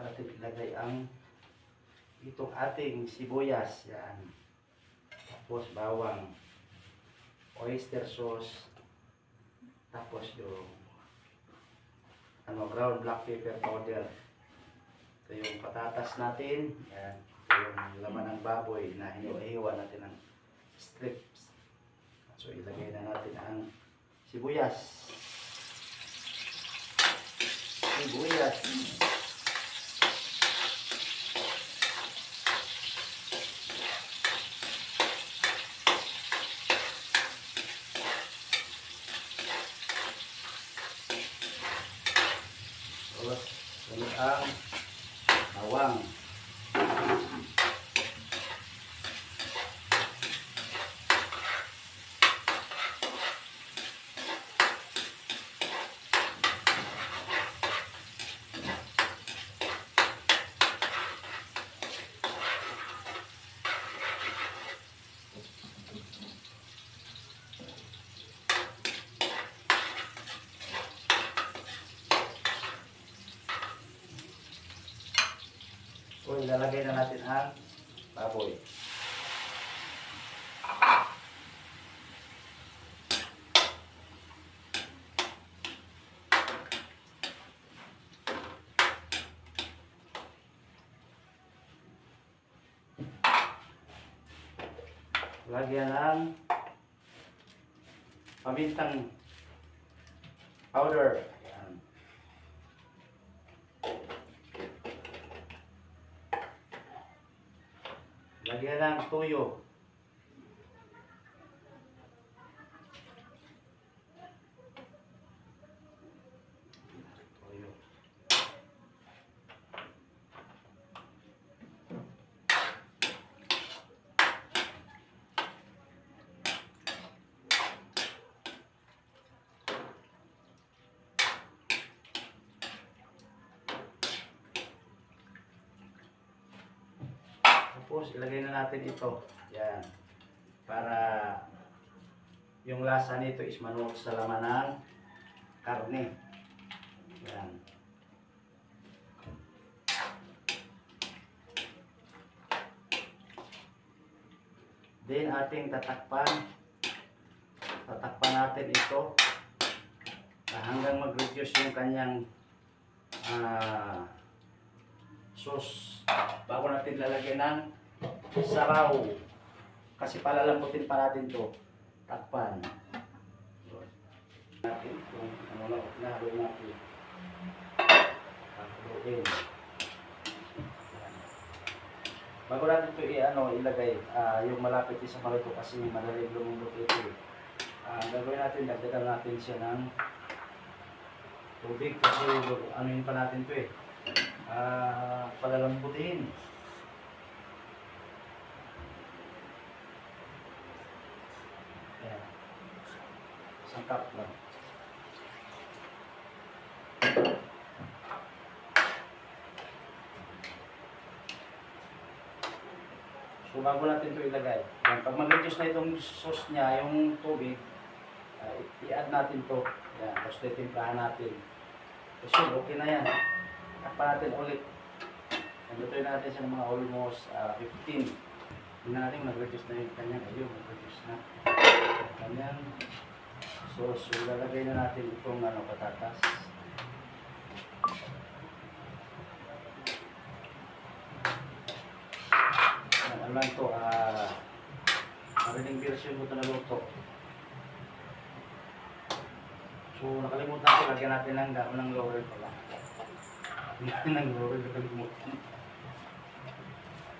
Natin ilagay ang itong ating sibuyas. Yan. Tapos bawang. Oyster sauce. Tapos yung ano, ground black pepper powder. Ito yung patatas natin. Yan. Ito yung laman ng baboy na hiniwa natin ng strips. So ilagay na natin ang sibuyas. Sibuyas. Tapos, ang bawang. So, ilalagay na natin ang baboy. Lagyan ng pamintang powder. Ayan. Lagyan ng tuyo. Tuyo. Tapos ilagay na natin ito. Yan. Para yung lasa nito is manuot sa laman ng karne. Yan. Then ating tatakpan. Tatakpan natin ito hanggang mag-reduce yung kanyang ah, sauce bago natin lalagyan ng saraw. Kasi palalambutin pa natin to. Takpan. Natin kung ano na nahalo natin. Takluin. Yan. Bago natin ito i-ano, ilagay, ah, yung malapit sa maluto kasi madaling lumulot ito. Ah, gagawin natin, dagdagan natin siya ng tubig kasi ano yun pa natin to eh. Ah, palalambutin. Ayan. Isang cup lang. So bago natin ito ilagay. Yan, pag mag-reduce na itong sauce niya, yung tubig, i- i-add natin to. Yan, tapos titimplahan natin. Tapos yun, okay na yan. Takpan natin ulit. Nalutuin natin siya ng mga almost ah, 15. Hindi natin nag-reduce na yung kanyang. Ayun, nag-reduce na. Kanyang sauce. So, lalagay na natin itong ano, patatas. Ano lang to, ah, marining version ko ito na luto. So, nakalimutan ko, lagyan natin ng damo ng laurel pala. Lagyan ng laurel, nakalimutan.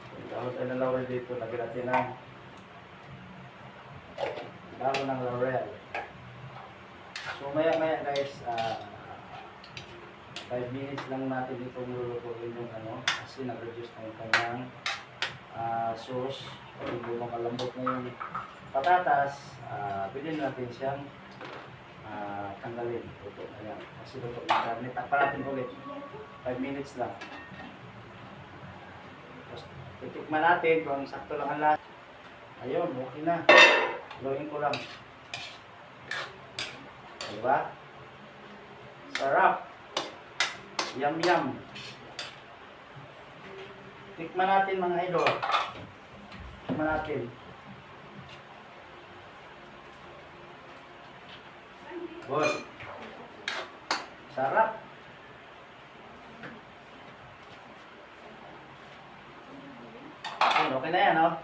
So, damo tayo ng laurel dito, lagyan natin ng damo ng laurel. So, maya maya guys, ah, 5 minutes lang natin itong lulutuin yung ano, kasi nag-reduce na yung kanyang ah, sauce. Pag yung malambot na yung patatas, ah, pwede natin siyang ah, tanggalin. Luto na yan. Kasi luto yung karne. Takpan natin ulit. 5 minutes lang. Tapos titikman natin kung sakto lang ang lahat. Ayun, okay na. Haluin ko lang. Diba? Sarap. Yum yum. Tikman natin mga idol. Tikman natin. Good. Sarap. Okay na yan, oh.